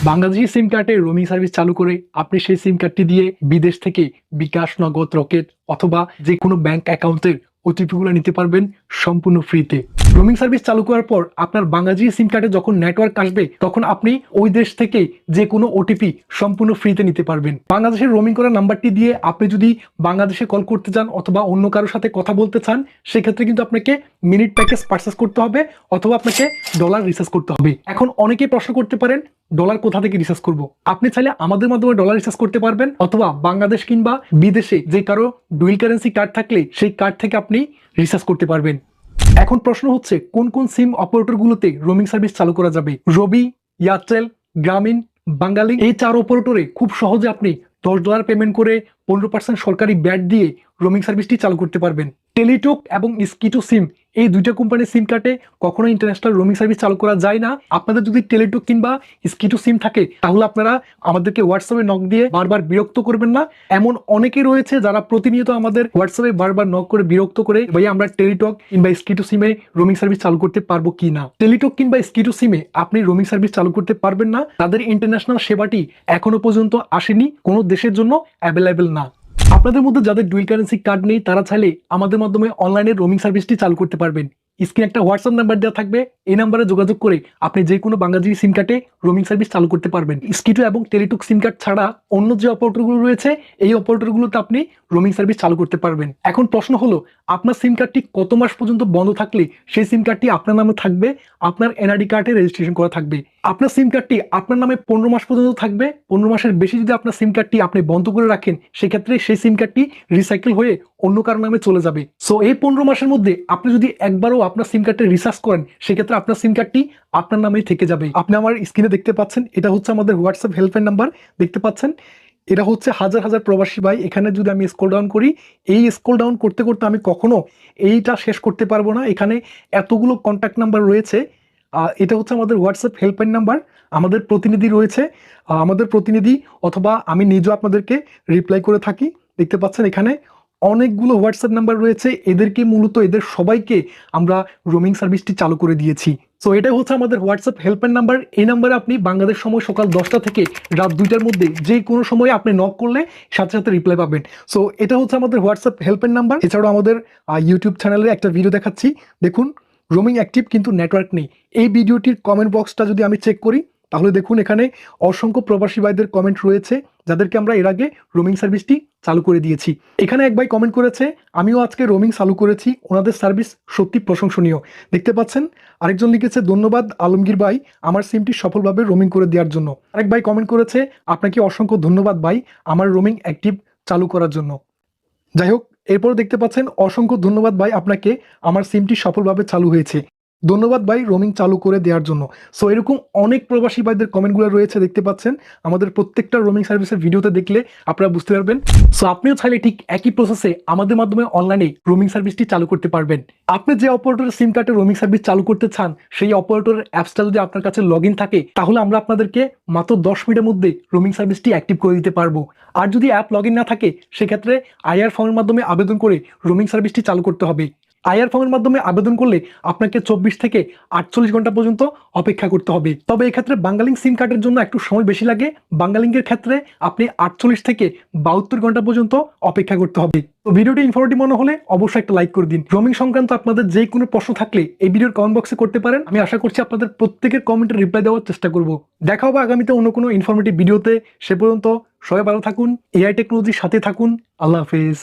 বাংলাদেশি সিম কার্ডে roaming service চালু করে আপনি সেই সিম কার্ডটি দিয়ে বিদেশ থেকে বিকাশ, নগদ, রকেট অথবা যে কোনো ব্যাংক অ্যাকাউন্টের ওটিপিগুলো নিতে পারবেন সম্পূর্ণ ফ্রিতে রোমিং সার্ভিস চালু করার পর আপনার বাংলাদেশি সিম কার্ডে যখন নেটওয়ার্ক আসবে, তখন আপনি ওই দেশ থেকে যে কোনো ওটিপি সম্পূর্ণ ফ্রিতে নিতে পারবেন। বাংলাদেশের রোমিং করা নাম্বারটি দিয়ে আপনি যদি বাংলাদেশে কল করতে চান অথবা অন্য কারোর সাথে কথা বলতে চান, সেক্ষেত্রে কিন্তু আপনাকে মিনিট প্যাকেজ পারচেস করতে হবে অথবা আপনাকে ডলার রিচার্জ করতে হবে। এখন অনেকেই প্রশ্ন করতে পারেন ডলার কোথা থেকে রিচার্জ করব? আপনি চাইলে আমাদের মাধ্যমে ডলার রিচার্জ করতে পারবেন অথবা বাংলাদেশ কিংবা বিদেশে যে কারও ডুয়েল কারেন্সি কার্ড থাকলে, সেই কার্ড থেকে আপনি রিচার্জ করতে পারবেন। এখন প্রশ্ন হচ্ছে, কোন কোন সিম অপারেটরগুলোতে রোমিং সার্ভিস চালু করা যাবে? রবি এয়ারটেল গ্রামীণ বাঙ্গালি এই চার অপারেটরে খুব সহজে আপনি দশ ডলার পেমেন্ট করে পনেরো পার্সেন্ট সরকারি ব্যাট দিয়ে রোমিং সার্ভিসটি চালু করতে পারবেন। টেলিটক এবং স্কিটো সিম এই দুইটা কোম্পানির সিম কার্ডে কখনো ইন্টারন্যাশনাল রোমিং সার্ভিস চালু করা যায় না। আপনাদের যদি টেলিটক কিংবা স্কিটু সিম থাকে, তাহলে আপনারা আমাদেরকে হোয়াটসঅ্যাপে নক দিয়ে বারবার বিরক্ত করবেন না। এমন অনেকে রয়েছে যারা প্রতিনিয়ত আমাদের হোয়াটসঅ্যাপে বারবার নক করে বিরক্ত করে, ভাই, আমরা টেলিটক কিংবা স্কিটো সিমে রোমিং সার্ভিস চালু করতে পারব কি না? টেলিটক কিংবা স্কিটো সিমে আপনি রোমিং সার্ভিস চালু করতে পারবেন না। তাদের ইন্টারন্যাশনাল সেবাটি এখনও পর্যন্ত আসেনি। কোনো দেশের জন্য অ্যাভেলেবেল না। আপনাদের মধ্যে যাদের ডুয়েল কারেন্সি কার্ড নেই, তারা চাইলে আমাদের মাধ্যমে অনলাইনে রোমিং সার্ভিসটি চালু করতে পারবেন। স্ক্রিনে একটা হোয়াটসঅ্যাপ নাম্বার দেওয়া থাকবে, এই নাম্বারে যোগাযোগ করে আপনি যে কোনো বাংলাদেশি সিম কার্ডে রোমিং সার্ভিস চালু করতে পারবেন। স্কিটো এবং টেলিটুক সিম কার্ড ছাড়া অন্য যে অপারেটরগুলো রয়েছে, এই অপারেটরগুলোতে আপনি রোমিং সার্ভিস চালু করতে পারবেন। এখন প্রশ্ন হলো, আপনার সিম কার্ডটি কত মাস পর্যন্ত বন্ধ থাকলে সেই সিম কার্ডটি আপনার নামে থাকবে, আপনার এনআরডি কার্ডে রেজিস্ট্রেশন করা থাকবে। আপনার সিম কার্ডটি আপনার নামে পনেরো মাস পর্যন্ত থাকবে, পনেরো মাসের বেশি যদি আপনার সিম কার্ডটি আপনি বন্ধ করে রাখেন, সেক্ষেত্রে সেই সিম কার্ডটি রিসাইকেল হয়ে অন্য কারও নামে চলে যাবে। সো এই পনেরো মাসের মধ্যে আপনি যদি একবারও আপনার সিম কার্ডটি রিসার্চ করেন, সেক্ষেত্রে আপনার সিম কার্ডটি আপনার নামেই থেকে যাবে। আপনি আমার স্ক্রিনে দেখতে পাচ্ছেন, এটা হচ্ছে আমাদের হোয়াটসঅ্যাপ হেল্পলাইন নাম্বার দেখতে পাচ্ছেন? এটা হচ্ছে হাজার হাজার প্রবাসী ভাই। এখানে যদি আমি স্কোল ডাউন করি, এই স্কোল ডাউন করতে করতে আমি কখনো এইটা শেষ করতে পারব না। এখানে এতগুলো কন্ট্যাক্ট নাম্বার রয়েছে। এটা হচ্ছে আমাদের হোয়াটসঅ্যাপ হেল্পলাইন নাম্বার আমাদের প্রতিনিধি রয়েছে। আমাদের প্রতিনিধি অথবা আমি নিজেও আপনাদেরকে রিপ্লাই করে থাকি। দেখতে পাচ্ছেন এখানে অনেকগুলো হোয়াটসঅ্যাপ নাম্বার রয়েছে, এদেরকে মূলত এদের সবাইকে আমরা রোমিং সার্ভিসটি চালু করে দিয়েছি। সো এটাই হচ্ছে আমাদের হোয়াটসঅ্যাপ হেল্পলাইন নাম্বার এই নাম্বারে আপনি বাংলাদেশ সময় সকাল দশটা থেকে রাত দুইটার মধ্যে যে কোনো সময় আপনি নক করলে সাথে সাথে রিপ্লাই পাবেন। সো এটা হচ্ছে আমাদের হোয়াটসঅ্যাপ হেল্পলাইন নাম্বার এছাড়াও আমাদের ইউটিউব চ্যানেলে একটা ভিডিও দেখাচ্ছি। দেখুন রোমিং অ্যাক্টিভ কিন্তু নেটওয়ার্ক নেই। এই ভিডিওটির কমেন্ট বক্সটা যদি আমি চেক করি তাহলে দেখুন এখানে অসংখ্য প্রবাসী ভাইদের কমেন্ট রয়েছে, যাদেরকে আমরা এর আগে রোমিং সার্ভিসটি চালু করে দিয়েছি। এখানে এক ভাই কমেন্ট করেছে, আমিও আজকে রোমিং চালু করেছি, ওনাদের সার্ভিস সত্যি প্রশংসনীয়। দেখতে পাচ্ছেন, আরেকজন লিখেছে, ধন্যবাদ আলমগীর ভাই, আমার সিমটি সফলভাবে রোমিং করে দেওয়ার জন্য। আরেক ভাই কমেন্ট করেছে, আপনাকে অসংখ্য ধন্যবাদ ভাই, আমার রোমিং অ্যাক্টিভ চালু করার জন্য। যাই হোক, এরপর দেখতে পাচ্ছেন, অসংখ্য ধন্যবাদ ভাই, আপনাকে আমার সিমটি সফলভাবে চালু হয়েছে। ধন্যবাদ ভাই রোমিং চালু করে দেওয়ার জন্য। সো এরকম অনেক প্রবাসী ভাইদের কমেন্টগুলো রয়েছে, দেখতে পাচ্ছেন। আমাদের প্রত্যেকটা রোমিং সার্ভিসের ভিডিওতে দেখলে আপনারা বুঝতে পারবেন। সো আপনিও চাইলে ঠিক একই প্রসেসে আমাদের মাধ্যমে অনলাইনে রোমিং সার্ভিসটি চালু করতে পারবেন। আপনি যে অপারেটরের সিম কার্ডে রোমিং সার্ভিস চালু করতে চান, সেই অপারেটরের অ্যাপসটা যদি আপনার কাছে লগ থাকে, তাহলে আমরা আপনাদেরকে মাত্র দশ মিনিটের মধ্যে রোমিং সার্ভিসটি অ্যাক্টিভ করে দিতে পারব। আর যদি অ্যাপ লগ না থাকে, সেক্ষেত্রে আইআর ফর্মের মাধ্যমে আবেদন করে রোমিং সার্ভিসটি চালু করতে হবে। আইআর ফর্মের মাধ্যমে আবেদন করলে আপনাকে চব্বিশ থেকে আটচল্লিশ ঘণ্টা পর্যন্ত অপেক্ষা করতে হবে। তবে এক্ষেত্রে বাঙ্গালিং সিম কার্ডের জন্য একটু সময় বেশি লাগে। বাঙ্গালিংয়ের ক্ষেত্রে আপনি আটচল্লিশ থেকে বাহাত্তর ঘণ্টা পর্যন্ত অপেক্ষা করতে হবে। তো ভিডিওটি ইনফরমেটিভ মনে হলে অবশ্যই একটা লাইক করে দিন। রোমিং সংক্রান্ত আপনাদের যে কোনো প্রশ্ন থাকলে এই ভিডিওর কমেন্ট বক্সে করতে পারেন। আমি আশা করছি আপনাদের প্রত্যেকের কমেন্টের রিপ্লাই দেওয়ার চেষ্টা করব। দেখা হবে আগামীতে অন্য কোনো ইনফরমেটিভ ভিডিওতে সে পর্যন্ত সবাই ভালো থাকুন এআই টেকনোলজির সাথে থাকুন। আল্লাহ হাফেজ।